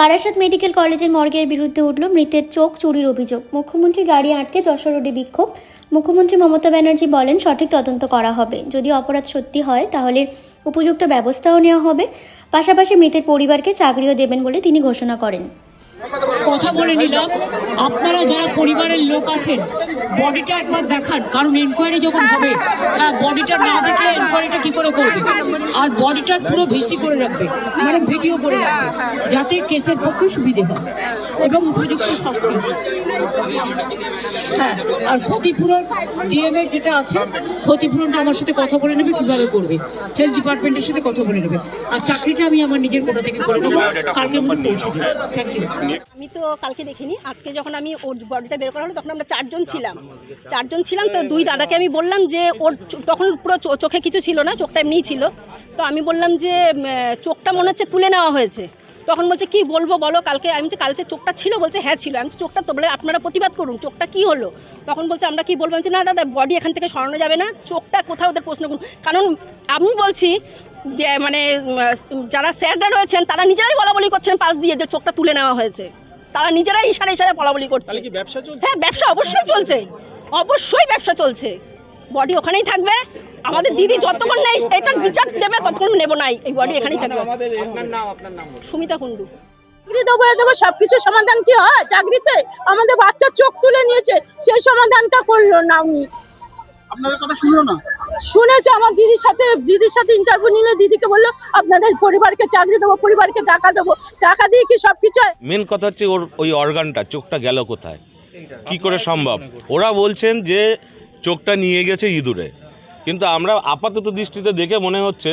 Barasat medical কলেজের মর্গের বিরুদ্ধে উঠল মৃতের চোখ চুরির অভিযোগ। মুখ্যমন্ত্রী গাড়ি আটকে যশোর রোডে বিক্ষোভ। মুখ্যমন্ত্রী মমতা ব্যানার্জি বলেন, সঠিক তদন্ত করা হবে। যদি অপরাধ সত্যি হয়, তাহলে উপযুক্ত ব্যবস্থাও নেওয়া হবে। পাশাপাশি মৃতের পরিবারকে চাকরিও দেবেন বলে তিনি ঘোষণা করেন। কথা বলে নিলাম আপনারা যারা পরিবারের লোক আছেন বডিটা একবার দেখান, কারণ এনকোয়ারি যখন হবে হ্যাঁ বডিটা না দেখলে এনকোয়ারিটা কি করে করবে? আর বডিটার পুরো ভিসি করে রাখবে মানে ভিডিও করে রাখবে, যাতে কেসের পক্ষে সুবিধে হয় এবং উপযুক্ত শাস্তি হ্যাঁ। আর ক্ষতিপূরণ ডিএম এর যেটা আছে, ক্ষতিপূরণটা আমার সাথে কথা বলে নেবে, কীভাবে করবে? হেলথ ডিপার্টমেন্টের সাথে কথা বলে নেবে। আর চাকরিটা আমি আমার নিজের কোথা থেকে করে দেবো কালকের মধ্যে পৌঁছে দেবো। থ্যাংক ইউ আমি তো কালকে দেখিনি, আজকে যখন আমি ওর বডিটা বের করা হলো, তখন আমরা চারজন ছিলাম। চারজন ছিলাম, তো দুই দাদাকে আমি বললাম যে ওর তখন পুরো চোখে কিছু ছিল না, চোখটা এমনিই ছিল। তো আমি বললাম যে চোখটা মনে হচ্ছে তুলে নেওয়া হয়েছে। তখন বলছে কি বলব বলো কালকে আমি বলছি কালকে চোখটা ছিল বলছে হ্যাঁ ছিল। আমি চোখটা তো বলে আপনারা প্রতিবাদ করুন চোখটা কি হলো? তখন বলছে আমরা কি বলব? আমি বলছি, না দাদা বডি এখান থেকে সরানো যাবে না চোখটা কোথাও ওদের প্রশ্ন করুন। কারণ আমি বলছি যে মানে যারা স্যাররা রয়েছেন তারা নিজেরাই বলা বলি করছেন পাশ দিয়ে যে চোখটা তুলে নেওয়া হয়েছে। তারা নিজেরাই ইশারা ইশারা বলা বলি করছে ব্যবসা হ্যাঁ ব্যবসা অবশ্যই চলছে। অবশ্যই ব্যবসা চলছে। বডি ওখানেই থাকবে। আমাদের দিদি যতক্ষণ নেই এটার বিচার দেবে ততক্ষণ নেব নাই এই বডি এখানেই থাকবে। নাম আপনার নাম সুমিতা কুণ্ডু। চাকরি দেবো এ দেবো সবকিছু সমাধান কি হয়? চাকরিতে আমাদের বাচ্চার চোখ তুলে নিয়েছে সেই সমাধানটা করল না উনি। আপনাদের কথা শুনলো না? শুনেছে আমার দিদির সাথে দিদির সাথে ইন্টারভিউ নিলে দিদিকে বলল আপনাদের পরিবারকে চাকরি দেবো পরিবারকে টাকা দেবো। টাকা দিয়ে কি সবকিছু হয়? মেন কথা হচ্ছে ওর ওই অর্গানটা চোখটা গেল কোথায়? কি করে সম্ভব? ওরা বলছেন যে চোখটা নিয়ে গেছে ইঁদুরে। কিন্তু আমরা আপাতত দৃষ্টিতে দেখে মনে হচ্ছে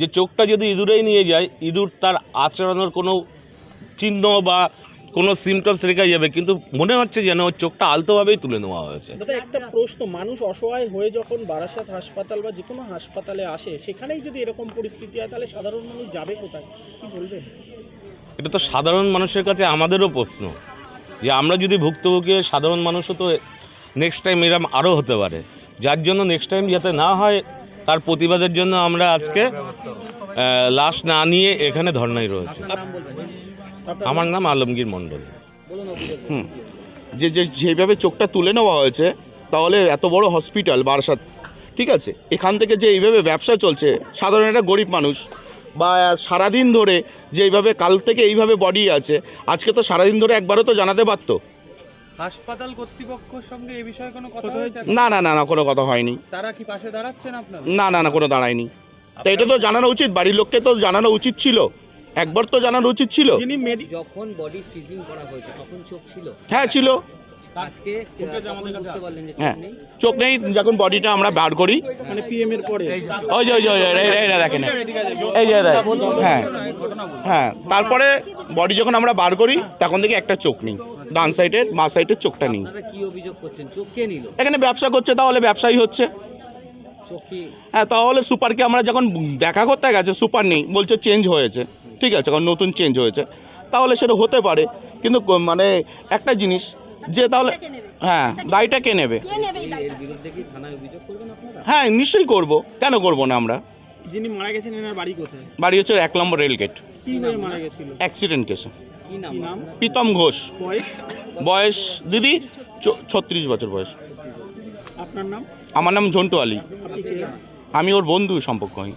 যে চোখটা যদি ইঁদুরেই নিয়ে যায় ইঁদুর তার আচরণের কোনো চিহ্ন বা কোনো সিমটমস রেখে যাবে কিন্তু মনে হচ্ছে যেন ওর চোখটা আলতোভাবেই তুলে নেওয়া হয়েছে। একটা প্রশ্ন মানুষ অসহায় হয়ে যখন বারাসাত হাসপাতাল বা যে কোনো হাসপাতালে আসে সেখানেই যদি এরকম পরিস্থিতি হয় তাহলে সাধারণ মানুষ যাবে কোথায়? কি বলবেন? এটা তো সাধারণ মানুষের কাছে আমাদেরও প্রশ্ন যে আমরা যদি ভুক্তভোগী সাধারণ মানুষও তো নেক্সট টাইম এরম আরও হতে পারে। যার জন্য নেক্সট টাইম যাতে না হয়, তার প্রতিবাদের জন্য আমরা আজকে লাশ না নিয়ে এখানে ধর্নায় রয়েছে। আমার নাম আলমগীর মণ্ডল। যে যে, যেভাবে চোখটা তুলে নেওয়া হয়েছে, তাহলে এত বড় হসপিটাল বারাসাত, ঠিক আছে? এখান থেকে যে এইভাবে ব্যবসা চলছে, সাধারণ একটা গরিব মানুষ, বা সারাদিন ধরে যে এইভাবে কাল থেকে এইভাবে বডি আছে, আজকে তো সারাদিন ধরে একবারও তো জানাতে পারতো। হাসপাতাল কর্তৃপক্ষের সঙ্গে এই বিষয়ে কোনো কথা হয়েছে? না না না না কোনো কথা হয়নি। তারা কি পাশে দাঁড়াচ্ছেন আপনার? না না না কোনো দাঁড়ায়নি। তা এটা তো জানানো উচিত বাড়ির লোককে তো জানানো উচিত ছিল। একবার তো জানানো উচিত ছিল। যখন বডি ফ্রিজিং করা হয়েছে তখন চোখ ছিল? হ্যাঁ ছিল। আজকে বুঝতে পারলেন যে হ্যাঁ চোখ নেই যখন বডিটা আমরা বার করি। মানে পিএম এর পরে। ওই যে ওই যে এই- দেখেন। এই যে হ্যাঁ হ্যাঁ তারপরে বডি যখন আমরা বার করি তখন থেকে একটা চোখ নেই। ডান সাইডের মা সাইডের চোখটা নেই। কি অভিযোগ করছেন? চোখ কে নিল? এখানে ব্যবসা করছে তাহলে ব্যবসায়ী হচ্ছে। হ্যাঁ তাহলে সুপারকে আমরা যখন দেখা করতে গেছে সুপার নেই বলছে চেঞ্জ হয়েছে। ঠিক আছে কারণ নতুন চেঞ্জ হয়েছে। তাহলে সেটা হতে পারে। কিন্তু মানে একটা জিনিস যে তাহলে হ্যাঁ দায়টা কে নেবে? এর বিরুদ্ধে কি থানায় অভিযোগ করবেন আপনারা? হ্যাঁ নিশ্চয়ই করব। কেন করব না আমরা? যিনি মারা গেছেন এনার বাড়ি কোথায়? বাড়ি হচ্ছে এক নম্বর রেলগেট কি মারা গেছিল? অ্যাক্সিডেন্ট কেসে। কি নাম? কি নাম? প্রীতম ঘোষ। বয়স? বয়স দিদি ছত্রিশ বছর বয়স। আপনার নাম? আমার নাম ঝন্টু আলী। আমি ওর বন্ধু সম্পর্ক হই